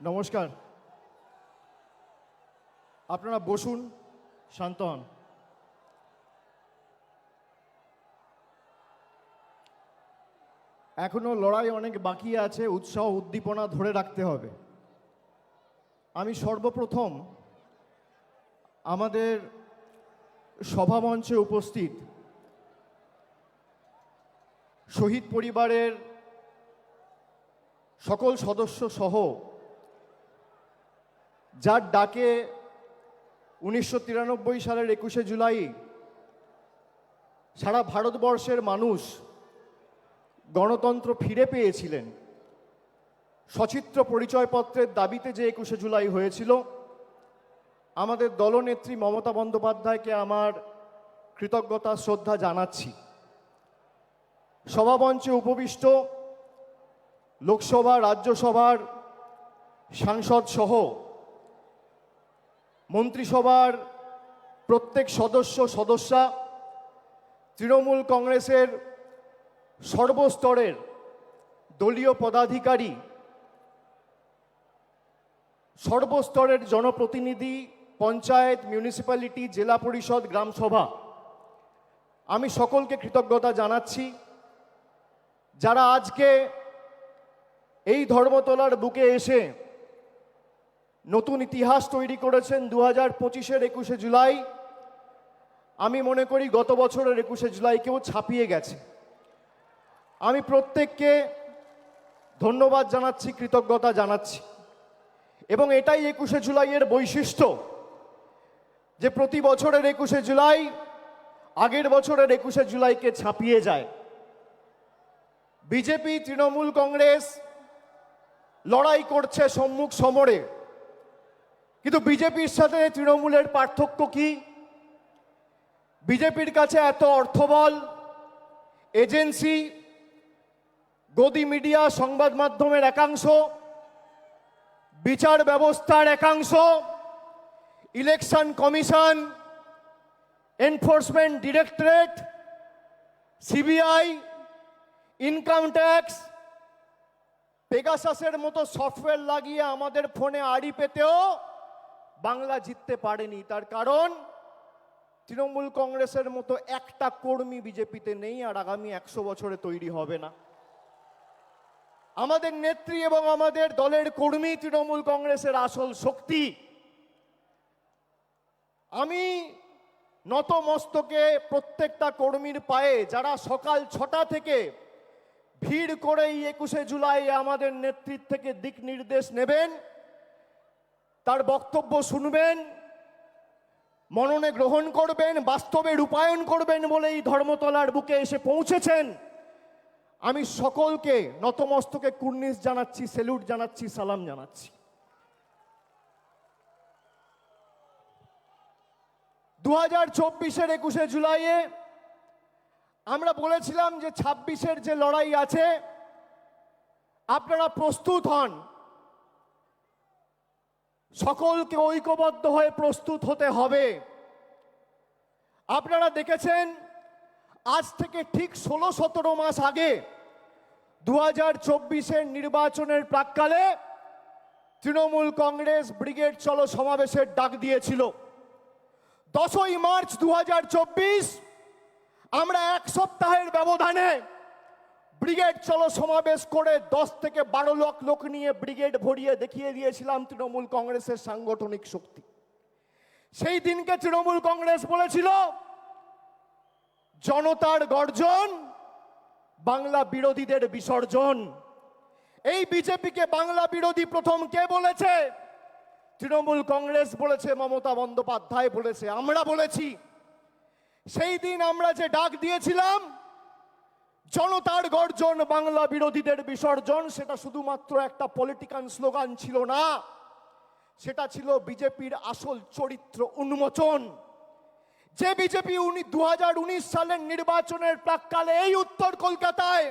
নমস্কার। আপনারা বসুন, শান্ত হন। এখনও লড়াই অনেক বাকি আছে, উৎসাহ, উদ্দীপনা ধরে রাখতে হবে। আমি সর্বপ্রথম আমাদের সভামঞ্চে উপস্থিত শহীদ পরিবারের সকল সদস্য সহ যার ডাকে উনিশশো তিরানব্বই সালের একুশে জুলাই সারা ভারতবর্ষের মানুষ গণতন্ত্র ফিরে পেয়েছিলেন। সচিত্র পরিচয়পত্রের দাবিতে যে একুশে জুলাই হয়েছিল, আমাদের দলনেত্রী মমতা বন্দ্যোপাধ্যায়কে আমার কৃতজ্ঞতা, শ্রদ্ধা জানাচ্ছি। সভামঞ্চে উপবিষ্ট লোকসভা, রাজ্যসভার সাংসদ সহ মন্ত্রিসভার প্রত্যেক সদস্য, সদস্যা তৃণমূল কংগ্রেসের সর্বস্তরের দলীয় পদাধিকারী, সর্বস্তরের জনপ্রতিনিধি, পঞ্চায়েত, মিউনিসিপ্যালিটি, জেলা পরিষদ গ্রামসভা আমি সকলকে কৃতজ্ঞতা জানাচ্ছি। যারা আজকে এই ধর্মতলার বুকে এসে নতুন ইতিহাস তৈরি করেছেন দু হাজার পঁচিশের একুশে জুলাই। আমি মনে করি গত বছরের একুশে জুলাইকেও ছাপিয়ে গেছে। আমি প্রত্যেককে ধন্যবাদ জানাচ্ছি, কৃতজ্ঞতা জানাচ্ছি। এবং এটাই একুশে জুলাইয়ের বৈশিষ্ট্য যে প্রতি বছরের একুশে জুলাই আগের বছরের একুশে জুলাইকে ছাপিয়ে যায়। বিজেপি, তৃণমূল, কংগ্রেস লড়াই করছে সম্মুখ সমরে। কিন্তু বিজেপির সাথে তৃণমূলের পার্থক্য কি? বিজেপির কাছে এত অর্থবল, এজেন্সি, গদি মিডিয়া, সংবাদ মাধ্যমের একাংশ, বিচার ব্যবস্থার একাংশ, election commission, enforcement directorate, CBI, income tax, পেগাসাসের মতো সফটওয়্যার লাগিয়ে আমাদের ফোনে আড়ি পেতেও বাংলা জিততে পারেনি, তার কারণ তৃণমূল কংগ্রেসের মতো একটা কর্মী বিজেপিতে নেই আর আগামী একশো বছরে তৈরি হবে না। আমাদের নেত্রী এবং আমাদের দলের কর্মী তৃণমূল কংগ্রেসের আসল শক্তি। আমি নতমস্তকে প্রত্যেকটা কর্মীর পায়ে যারা সকাল ছটা থেকে ভিড় করে একুশে জুলাই আমাদের নেতৃত্ব থেকে দিক নির্দেশ নেবেন তার বক্তব্য শুনবেন, মননে গ্রহণ করবেন, বাস্তবে রূপায়ণ করবেন বলে এই ধর্মতলার বুকে এসে পৌঁছেছেন। আমি সকলকে নতমস্তকে কুর্নিশ জানাচ্ছি, সেলুট জানাচ্ছি, সালাম জানাচ্ছি। দু হাজার চব্বিশের একুশে জুলাইয়ে আমরা বলেছিলাম যে ছাব্বিশের যে লড়াই আছে, আপনারা প্রস্তুত হন। সকলকে ঐক্যবদ্ধ হয়ে প্রস্তুত হতে হবে। আপনারা দেখেছেন, আজ থেকে ঠিক ষোলো সতেরো মাস আগে দু হাজার চব্বিশের নির্বাচনের প্রাককালে তৃণমূল কংগ্রেস ব্রিগেড চলো সমাবেশের ডাক দিয়েছিল। দশই মার্চ দু হাজার চব্বিশ, আমরা এক সপ্তাহের ব্যবধানে ব্রিগেড চলো সমাবেশ করে দশ থেকে বারো লক্ষ লোক নিয়ে ব্রিগেড ভরিয়ে দেখিয়ে দিয়েছিলাম তৃণমূল কংগ্রেসের সাংগঠনিক শক্তি। সেই দিনকে তৃণমূল কংগ্রেস বলেছিল, জনতার গর্জন, বাংলা বিরোধীদের বিসর্জন। এই বিজেপিকে বাংলা বিরোধী প্রথম কে বলেছে? তৃণমূল কংগ্রেস বলেছে, মমতা বন্দ্যোপাধ্যায় বলেছে, আমরা বলেছি। সেই দিন আমরা যে ডাক দিয়েছিলাম জনতার গর্জন বাংলা বিরোধীদের বিসর্জন। সেটা শুধুমাত্র একটা পলিটিক্যাল স্লোগান ছিল না। সেটা ছিল বিজেপির আসল চরিত্র উন্মোচন। যে বিজেপি উনি দু সালের নির্বাচনের প্রাককালে এই উত্তর কলকাতায়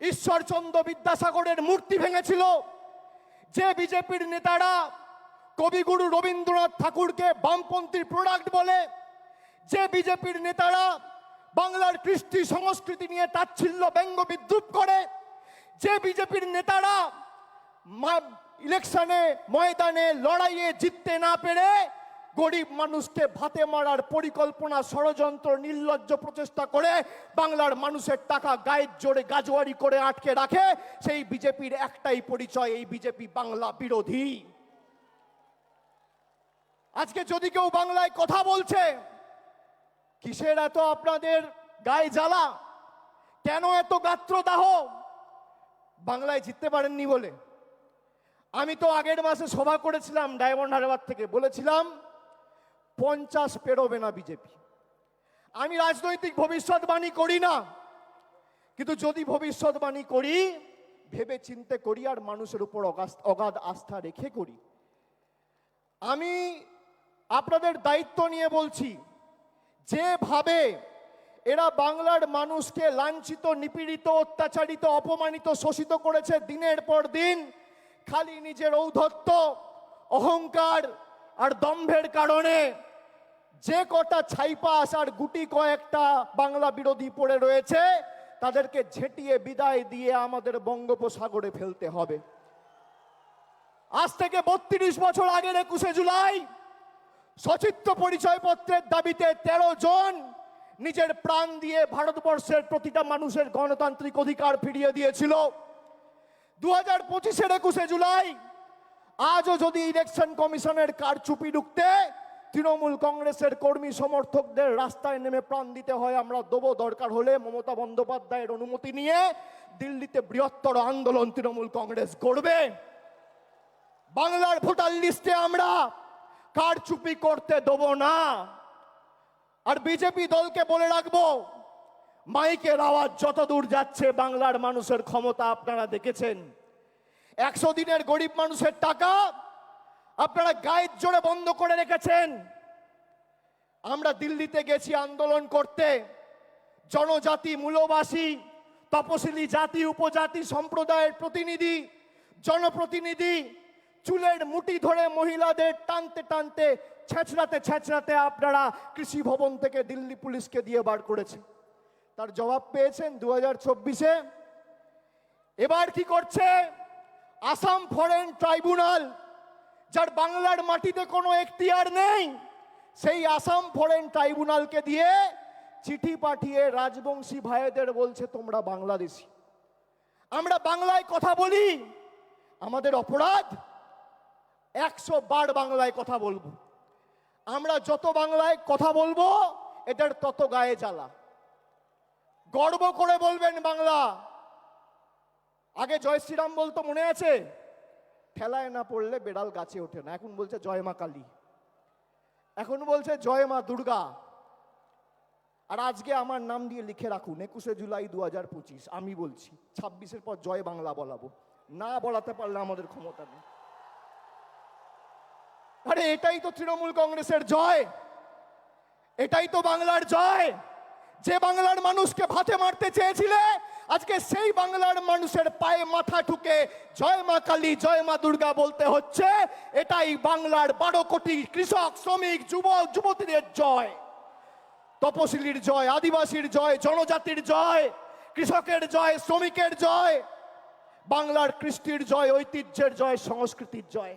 ঈশ্বরচন্দ্র বিদ্যাসাগরের মূর্তি ভেঙেছিল। যে বিজেপির নেতারা কবিগুরু রবীন্দ্রনাথ ঠাকুরকে বামপন্থীর প্রোডাক্ট বলে, যে বিজেপির নেতারা বাংলার কৃষ্টি সংস্কৃতি নিয়ে তাচ্ছিল্য, ব্যঙ্গ বিদ্রুপ করে যে বিজেপির নেতারা ইলেকশনে ময়দানে, লড়াইয়ে জিততে না পেরে গরিব মানুষকে ভাতে মারার পরিকল্পনা, ষড়যন্ত্র, নির্লজ্জ প্রচেষ্টা করে বাংলার মানুষের টাকা গায়ের জোরে গাজোয়ারি করে আটকে রাখে, সেই বিজেপির একটাই পরিচয়, এই বিজেপি বাংলা বিরোধী। আজকে যদি কেউ বাংলায় কথা বলছে কিসের এত আপনাদের গায়ে জ্বালা? কেন এত গাত্রদাহ? বাংলায় জিততে পারেননি বলে। আমি তো আগের মাসে সভা করেছিলাম ডায়মন্ড হারবার থেকে। বলেছিলাম, পঞ্চাশ পেরোবে না বিজেপি। আমি রাজনৈতিক ভবিষ্যৎবাণী করি না। কিন্তু যদি ভবিষ্যৎবাণী করি, ভেবে চিন্তে করি আর মানুষের উপর অগাধ আস্থা রেখে করি। আমি আপনাদের দায়িত্ব নিয়ে বলছি যেভাবে এরা বাংলার মানুষকে লাঞ্ছিত, নিপীড়িত, অত্যাচারিত, অপমানিত, শোষিত করেছে দিনের পর দিন, খালি নিজের ঔদ্ধত্য, অহংকার আর দম্ভের কারণে যে কটা ছাইপাস আর গুটি কয়েকটা বাংলা বিরোধী পড়ে রয়েছে, তাদেরকে ঝেঁটিয়ে বিদায় দিয়ে আমাদের বঙ্গোপসাগরে ফেলতে হবে। আজ থেকে বত্রিশ বছর আগের একুশে জুলাই সচিত্র পরিচয়পত্রের দাবিতে তেরো জন নিজের প্রাণ দিয়ে ভারতবর্ষের প্রতিটা মানুষের গণতান্ত্রিক অধিকার ফিরিয়ে দিয়েছিল। দু হাজার পঁচিশের একুশে জুলাই, আজও যদি ইলেকশন কমিশনের কারচুপি ঢুকতে, তৃণমূল কংগ্রেসের কর্মী সমর্থকদের রাস্তায় নেমে প্রাণ দিতে হয়, আমরা দেবো দরকার হলে মমতা বন্দ্যোপাধ্যায়ের অনুমতি নিয়ে দিল্লিতে বৃহত্তর আন্দোলন তৃণমূল কংগ্রেস করবে। বাংলার ভোটার লিস্টে আমরা কারচুপি করতে দেবো না। আর বিজেপি দলকে বলে রাখব, মাইকের আওয়াজ যত দূর যাচ্ছে বাংলার মানুষের ক্ষমতা, আপনারা দেখেছেন। একশো দিনের গরিব মানুষের টাকা আপনারা গায়ের জোরে বন্ধ করে রেখেছেন। আমরা দিল্লিতে গেছি আন্দোলন করতে। জনজাতি, মূলবাসী, তপশিলি জাতি, উপজাতি সম্প্রদায়ের প্রতিনিধি, জনপ্রতিনিধি চুলের মুটি ধরে মহিলাদের টানতে টানতে ছেঁচড়াতে ছেঁচড়াতে আপনারা কৃষি ভবন থেকে দিল্লি পুলিশকে দিয়ে বার করেছে তার জবাব পেয়েছেন দু হাজার চব্বিশে। এবার কি করছে? আসাম ফরেন ট্রাইব্যুনাল, যার বাংলার মাটিতে কোনো এখতিয়ার নেই, সেই আসাম ফরেন ট্রাইব্যুনালকে দিয়ে চিঠি পাঠিয়ে রাজবংশী ভাইদের বলছে, তোমরা বাংলাদেশি। আমরা বাংলায় কথা বলি, আমাদের অপরাধ একশো বার বাংলায় কথা বলব। আমরা যত বাংলায় কথা বলব, এটার তত গায়ে জ্বালা। গর্ব করে বলবেন বাংলা। আগে জয় শ্রীরাম বলতো, মনে আছে? ঠেলায় না পড়লে বেড়াল গাছে ওঠে না। এখন বলছে, জয় মা কালী। এখন বলছে, জয় মা দুর্গা। আর আজকে আমার নাম দিয়ে লিখে রাখুন, একুশে জুলাই দু হাজার পঁচিশ। আমি বলছি, ছাব্বিশের পর জয় বাংলা বলাবো। না বলাতে পারলে আমাদের ক্ষমতা নেই। আরে এটাই তো তৃণমূল কংগ্রেসের জয়। এটাই তো বাংলার জয়। যে বাংলার মানুষকে ভাতে মারতে চেয়েছিলে, আজকে সেই বাংলার মানুষের পায়ে মাথা ঠুকে জয় মা কালী, জয় মা দুর্গা বলতে হচ্ছে, এটাই বাংলার বারো কোটি কৃষক, শ্রমিক, যুবক, যুবতীদের জয়। তপশিলির জয়, আদিবাসীর জয়, জনজাতির জয়, কৃষকের জয়, শ্রমিকের জয়, বাংলার কৃষ্টির জয়, ঐতিহ্যের জয়, সংস্কৃতির জয়।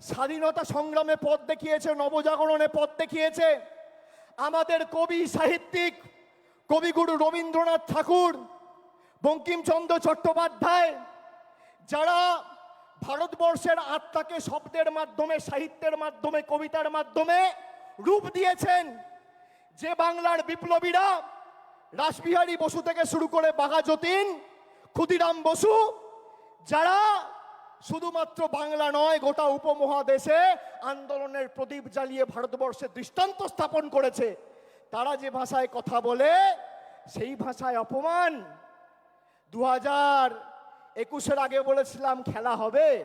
স্বাধীনতা সংগ্রামে পথ দেখিয়েছে, নবজাগরণে পথ দেখিয়েছে। আমাদের কবি সাহিত্যিক, কবিগুরু রবীন্দ্রনাথ ঠাকুর, বঙ্কিমচন্দ্র চট্টোপাধ্যায়, যারা ভারতবর্ষের আত্মাকে শব্দের মাধ্যমে, সাহিত্যের মাধ্যমে, কবিতার মাধ্যমে রূপ দিয়েছেন, যে বাংলার বিপ্লবীরা রাসবিহারী বসু থেকে শুরু করে বাঘা যতীন ক্ষুদিরাম বসু, যারা শুধুমাত্র বাংলা নয়, গোটা উপমহাদেশে আন্দোলনের প্রদীপ জ্বালিয়ে ভারতবর্ষে দৃষ্টান্ত স্থাপন করেছে। তারা যে ভাষায় কথা বলে, সেই ভাষায় অপমান। দু হাজার একুশের আগে বলেছিলাম, খেলা হবে।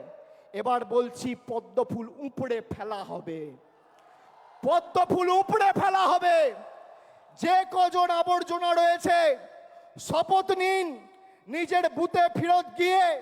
এবার বলছি, পদ্ম ফুল উপড়ে ফেলা হবে। পদ্ম ফুল উপড়ে ফেলা হবে। যে কজন আবর্জনা রয়েছে, শপথ নিন, নিজের বুথে ফেরত গিয়ে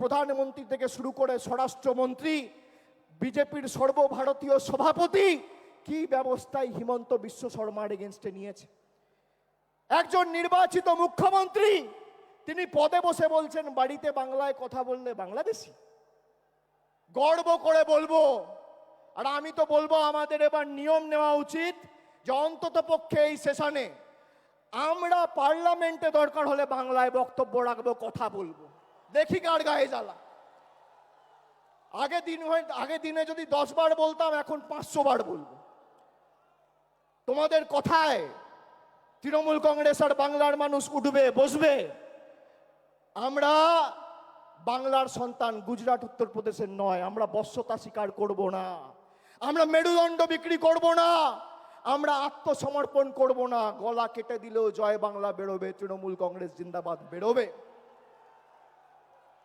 প্রধানমন্ত্রী থেকে শুরু করে স্বরাষ্ট্রমন্ত্রী, বিজেপির সর্বভারতীয় সভাপতি, কি ব্যবস্থায় হিমন্ত বিশ্ব শর্মার এগেনস্টে নিয়েছে? একজন নির্বাচিত মুখ্যমন্ত্রী, তিনি পদে বসে বলছেন, বাড়িতে বাংলায় কথা বললে বাংলাদেশি। গর্ব করে বলব, আর আমি তো বলব আমাদের এবার নিয়ম নেওয়া উচিত যে অন্তত পক্ষে এই সেশনে আমরা পার্লামেন্টে দরকার হলে বাংলায় বক্তব্য রাখব, কথা বলব। দেখি কার গায়ে জ্বালা। আগে দিন হয়, আগে দিনে যদি দশ বার বলতাম, এখন পাঁচশো বার বলব। তোমাদের কথায় তৃণমূল কংগ্রেস আর বাংলার মানুষ উঠবে, বসবে। আমরা বাংলার সন্তান গুজরাট, উত্তরপ্রদেশের নয়। আমরা বশ্যতা স্বীকার করব না। আমরা মেরুদণ্ড বিক্রি করব না। আমরা আত্মসমর্পণ করব না। গলা কেটে দিলেও জয় বাংলা বেরোবে, তৃণমূল কংগ্রেস জিন্দাবাদ বেরোবে।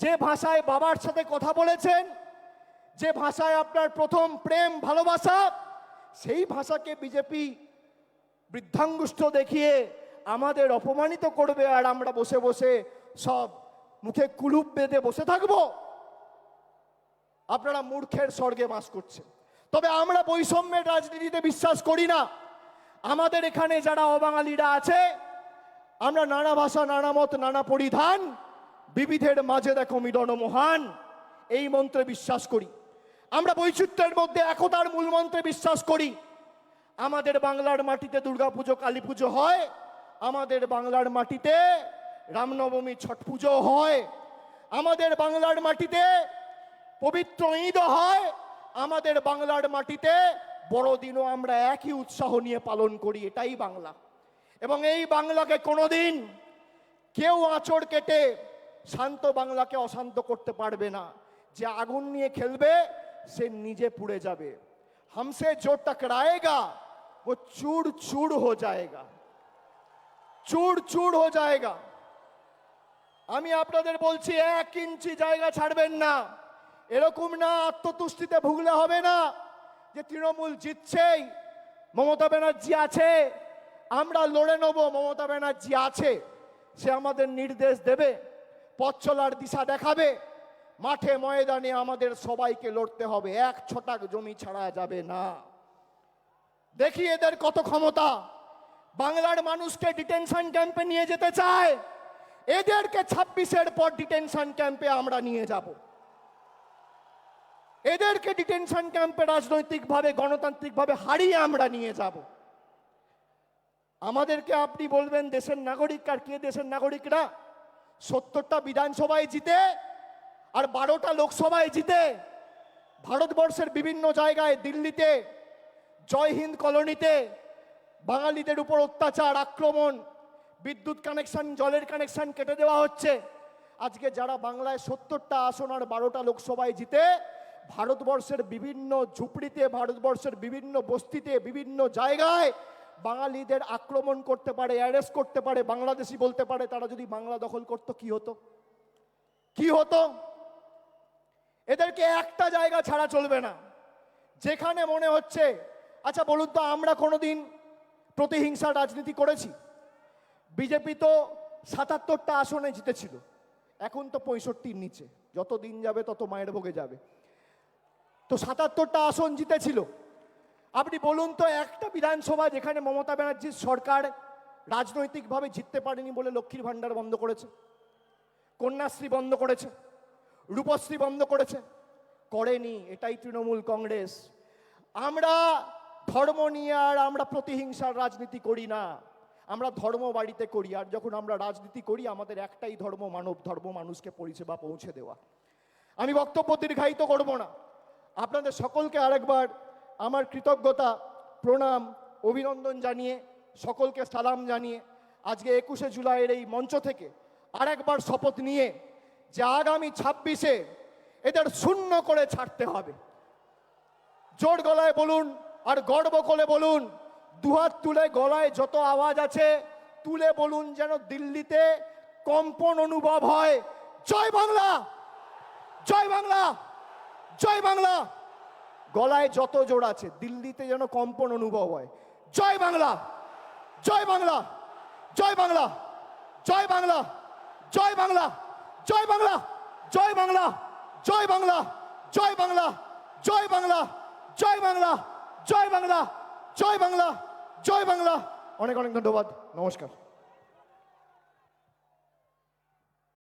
যে ভাষায় বাবার সাথে কথা বলেছেন, যে ভাষায় আপনার প্রথম প্রেম ভালোবাসা, সেই ভাষাকে বিজেপি বৃদ্ধাঙ্গুষ্ঠ দেখিয়ে আমাদের অপমানিত করবে আর আমরা বসে বসে সব মুখে কুলুপ বেঁধে বসে থাকব। আপনারা মূর্খের স্বর্গে বাস করছেন। তবে আমরা বৈষম্যের রাজনীতিতে বিশ্বাস করি না। আমাদের এখানে যারা অবাঙালিরা আছে, আমরা নানা ভাষা, নানা মত, নানা পরিধান বিবিধের মাঝে দেখো মিলন মহান। এই মন্ত্রে বিশ্বাস করি। আমরা বৈচিত্র্যের মধ্যে একতার মূল মন্ত্রে বিশ্বাস করি। আমাদের বাংলার মাটিতে দুর্গাপুজো কালী পুজো হয়। আমাদের বাংলার মাটিতে রামনবমী ছট পুজো হয়। আমাদের বাংলার মাটিতে পবিত্র ঈদও হয়। আমাদের বাংলার মাটিতে বড়দিনও আমরা একই উৎসাহ নিয়ে পালন করি, এটাই বাংলা। এবং এই বাংলাকে কোনোদিন কেউ আঁচড় কেটে শান্ত বাংলাকে অশান্ত করতে পারবে না যে আগুন নিয়ে খেলবে সে নিজে পুড়ে যাবে हमसे जो टकराएगा वो चूड़ चूड़ हो जाएगा চুড় চুড় হয়ে যায়গা আমি আপনাদের বলছি এক ইঞ্চি জায়গা ছাড়বেন না এরকম না আত্মতুষ্টিতে ভুগলে হবে না যে তৃণমূল জিতছেই মমতা ব্যানার্জি আছে আমরা লড়ে নেব মমতা ব্যানার্জি আছে সে আমাদের নির্দেশ দেবে পথ চলার দিশা দেখাবে। মাঠে ময়দানে আমাদের সবাইকে লড়তে হবে। এক ছটাক জমি ছাড়া যাবে না। দেখি এদের কত ক্ষমতা। বাংলার মানুষকে ডিটেনশন ক্যাম্পে নিয়ে যেতে চায়। এদেরকে ছাব্বিশের পর ডিটেনশন ক্যাম্পে আমরা নিয়ে যাব। এদেরকে ডিটেনশন ক্যাম্পে রাজনৈতিকভাবে, গণতান্ত্রিকভাবে হারিয়ে আমরা নিয়ে যাব। আমাদেরকে আপনি বলবেন, দেশের নাগরিক আর কে দেশের নাগরিকরা? সত্তরটা বিধানসভায় জিতে আর বারোটা লোকসভায় জিতে। ভারতবর্ষের বিভিন্ন জায়গায় দিল্লিতে, জয় হিন্দ কলোনিতে বাঙালিদের উপর অত্যাচার, আক্রমণ, বিদ্যুৎ কানেকশন, জলের কানেকশন কেটে দেওয়া হচ্ছে। আজকে যারা বাংলায় সত্তরটা আসন আর বারোটা লোকসভায় জিতে, ভারতবর্ষের বিভিন্ন ঝুপড়িতে, ভারতবর্ষের বিভিন্ন বস্তিতে, বিভিন্ন জায়গায় বাঙালিদের আক্রমণ করতে পারে অ্যারেস্ট করতে পারে, বাংলাদেশি বলতে পারে, তারা যদি বাংলা দখল করতো, কি হতো? কি হতো? এদেরকে একটা জায়গা ছাড়া চলবে না। যেখানে মনে হচ্ছে আচ্ছা বলুন তো, আমরা কোনোদিন প্রতিহিংসা রাজনীতি করেছি? বিজেপি তো সাতাত্তরটা আসনে জিতেছিল, এখন তো পঁয়ষট্টির নিচে। যত দিন যাবে, তত মায়ের ভোগে যাবে। তো সাতাত্তরটা আসন জিতেছিল আপনি বলুন তো, একটা বিধানসভা যেখানে মমতা ব্যানার্জির সরকার রাজনৈতিকভাবে জিততে পারেনি বলে লক্ষ্মীর ভাণ্ডার বন্ধ করেছে, কন্যাশ্রী বন্ধ করেছে, রূপশ্রী বন্ধ করেছে, করেনি, এটাই তৃণমূল কংগ্রেস। আমরা ধর্ম নিয়ে আর আমরা প্রতিহিংসার রাজনীতি করি না, আমরা ধর্ম বাড়িতে করি, আর যখন আমরা রাজনীতি করি, আমাদের একটাই ধর্ম মানব, ধর্ম মানুষকে পরিষেবা পৌঁছে দেওয়া। আমি বক্তব্য দীর্ঘায়িত করব না। আপনাদের সকলকে আরেকবার আমার কৃতজ্ঞতা, প্রণাম, অভিনন্দন জানিয়ে সকলকে সালাম জানিয়ে আজকে একুশে জুলাইয়ের এই মঞ্চ থেকে আরেকবার শপথ নিয়ে যে আগামী ছাব্বিশে এদের শূন্য করে ছাড়তে হবে। জোর গলায় বলুন আর গর্ব করে বলুন, দুহাত তুলে গলায় যত আওয়াজ আছে, তুলে বলুন যেন দিল্লিতে কম্পন অনুভব হয়। জয় বাংলা! জয় বাংলা! জয় বাংলা! গলায় যত জোর আছে দিল্লিতে যেন কম্পন অনুভব হয় জয় বাংলা জয় বাংলা জয় বাংলা জয় বাংলা জয় বাংলা জয় বাংলা জয় বাংলা জয় বাংলা জয় বাংলা জয় বাংলা জয় বাংলা জয় বাংলা জয় বাংলা জয় বাংলা অনেক অনেক ধন্যবাদ নমস্কার